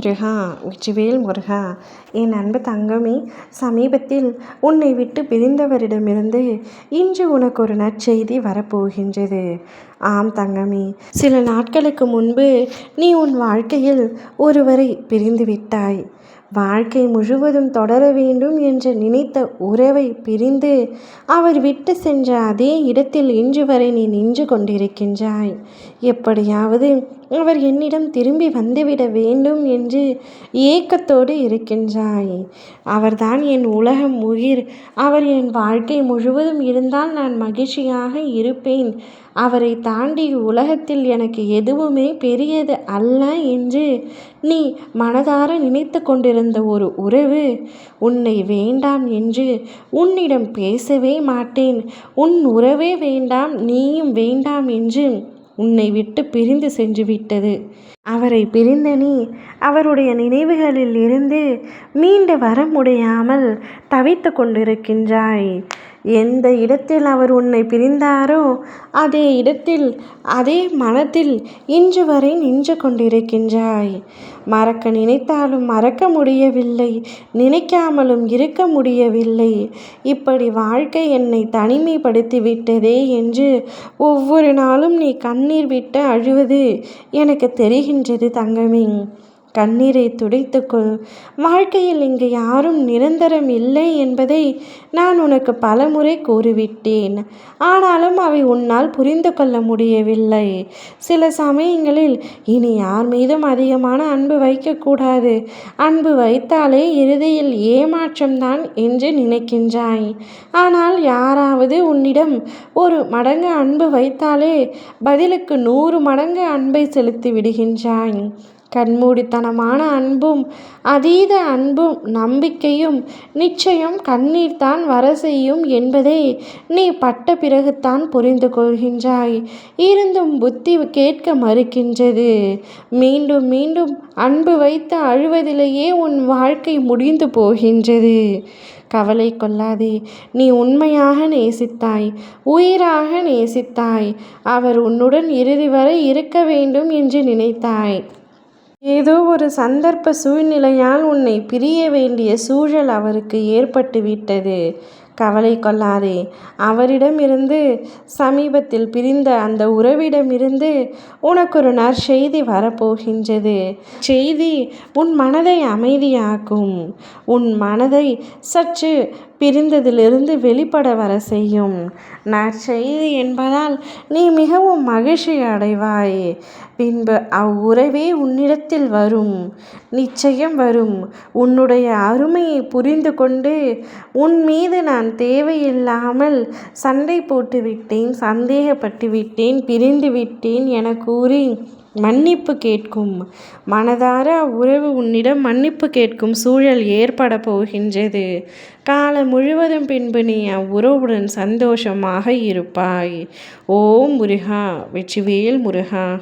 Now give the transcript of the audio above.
முருகா வெற்றிவேல் முருகா என் அன்பு தங்கமே சமீபத்தில் உன்னை விட்டு பிரிந்தவரிடமிருந்து இன்று உனக்கு ஒரு நற்செய்தி வரப்போகின்றது. ஆம் தங்கமே சில நாட்களுக்கு முன்பு நீ உன் வாழ்க்கையில் ஒருவரை பிரிந்து விட்டாய் வாழ்க்கை முழுவதும் தொடர வேண்டும் என்று நினைத்த உறவை பிரிந்து அவர் விட்டு சென்ற அதே இடத்தில் இன்று வரை நீ நின்று கொண்டிருக்கின்றாய். எப்படியாவது அவர் என்னிடம் திரும்பி வந்துவிட வேண்டும் என்று ஏக்கத்தோடு இருக்கின்றாய். அவர்தான் என் உலகம் உயிர். அவர் என் வாழ்க்கை முழுவதும் இருந்தால் நான் மகிழ்ச்சியாக இருப்பேன். அவரை தாண்டி உலகத்தில் எனக்கு எதுவுமே பெரியது அல்ல என்று நீ மனதார நினைத்து கொண்டிருந்த ஒரு உறவு உன்னை வேண்டாம் என்று உன்னிடம் பேசவே மாட்டேன். உன் உறவே வேண்டாம் நீயும் வேண்டாம் என்று உன்னை விட்டு பிரிந்து சென்று விட்டது. அவரை பிரிந்த நீ அவருடைய நினைவுகளில் இருந்து மீண்டு வர முடியாமல் தவித்து கொண்டிருக்கின்றாய். எந்த இடத்தில் அவர் உன்னை பிரிந்தாரோ அதே இடத்தில் அதே மனத்தில் இன்று வரை நின்று கொண்டிருக்கின்றாய். மறக்க நினைத்தாலும் மறக்க முடியவில்லை நினைக்காமலும் இருக்க முடியவில்லை. இப்படி வாழ்க்கை என்னை தனிமைப்படுத்தி விட்டதே என்று ஒவ்வொரு நாளும் நீ கண்ணீர் விட்டு அழுவது எனக்கு தெரிகின்றது தங்கமே. கண்ணீரை துடைத்துக்கொள். வாழ்க்கையில் இங்கு யாரும் நிரந்தரம் இல்லை என்பதை நான் உனக்கு பலமுறை கூறிவிட்டேன். ஆனாலும் அவை உன்னால் புரிந்து கொள்ள முடியவில்லை. சில சமயங்களில் இனி யார் மீதும் அதிகமான அன்பு வைக்கக்கூடாது. அன்பு வைத்தாலே இறுதியில் ஏமாற்றம்தான் என்று நினைக்கின்றாய். ஆனால் யாராவது உன்னிடம் ஒரு மடங்கு அன்பு வைத்தாலே பதிலுக்கு நூறு மடங்கு அன்பை செலுத்தி விடுகின்றாய். கண்மூடித்தனமான அன்பும் அதீத அன்பும் நம்பிக்கையும் நிச்சயம் கண்ணீர்தான் வர செய்யும் என்பதை நீ பட்ட பிறகுத்தான் புரிந்து கொள்கின்றாய். இருந்தும் புத்தி கேட்க மறுக்கின்றது. மீண்டும் மீண்டும் அன்பு வைத்து அழுவதிலேயே உன் வாழ்க்கை முடிந்து போகின்றது. கவலை கொள்ளாதே நீ உண்மையாக நேசித்தாய் உயிராக நேசித்தாய். அவர் உன்னுடன் இறுதி வரை இருக்க வேண்டும் என்று நினைத்தாய். ஏதோ ஒரு சந்தர்ப்ப சூழ்நிலையால் உன்னை பிரிய வேண்டிய சூழல் அவருக்கு ஏற்பட்டு விட்டது கவலை கொள்ளாதே. அவரிடமிருந்து சமீபத்தில் பிரிந்த அந்த உறவிடமிருந்து உனக்கு ஒரு நற்செய்தி வரப்போகின்றது. செய்தி உன் மனதை அமைதியாக்கும். உன் மனதை சற்று பிரிந்ததிலிருந்து வெளிப்பட வர செய்யும். நற்செய்தி என்பதால் நீ மிகவும் மகிழ்ச்சி அடைவாய். பின்பு அவ்வுறவே உன்னிடத்தில் வரும். நிச்சயம் வரும். உன்னுடைய அருமையை புரிந்து கொண்டு உன் மீது நான் தேவையில்லாமல் சண்டை போட்டு விட்டேன் சந்தேகப்பட்டு விட்டேன் பிரிந்து விட்டேன் என கூறி மன்னிப்பு கேட்கும். மனதார உறவு உன்னிடம் மன்னிப்பு கேட்கும் சூழல் ஏற்பட போகின்றது. காலம் முழுவதும் பின்பு நீ அவ்வுறவுடன் சந்தோஷமாக இருப்பாய். ஓம் முருகா வெற்றிவேல் முருகா.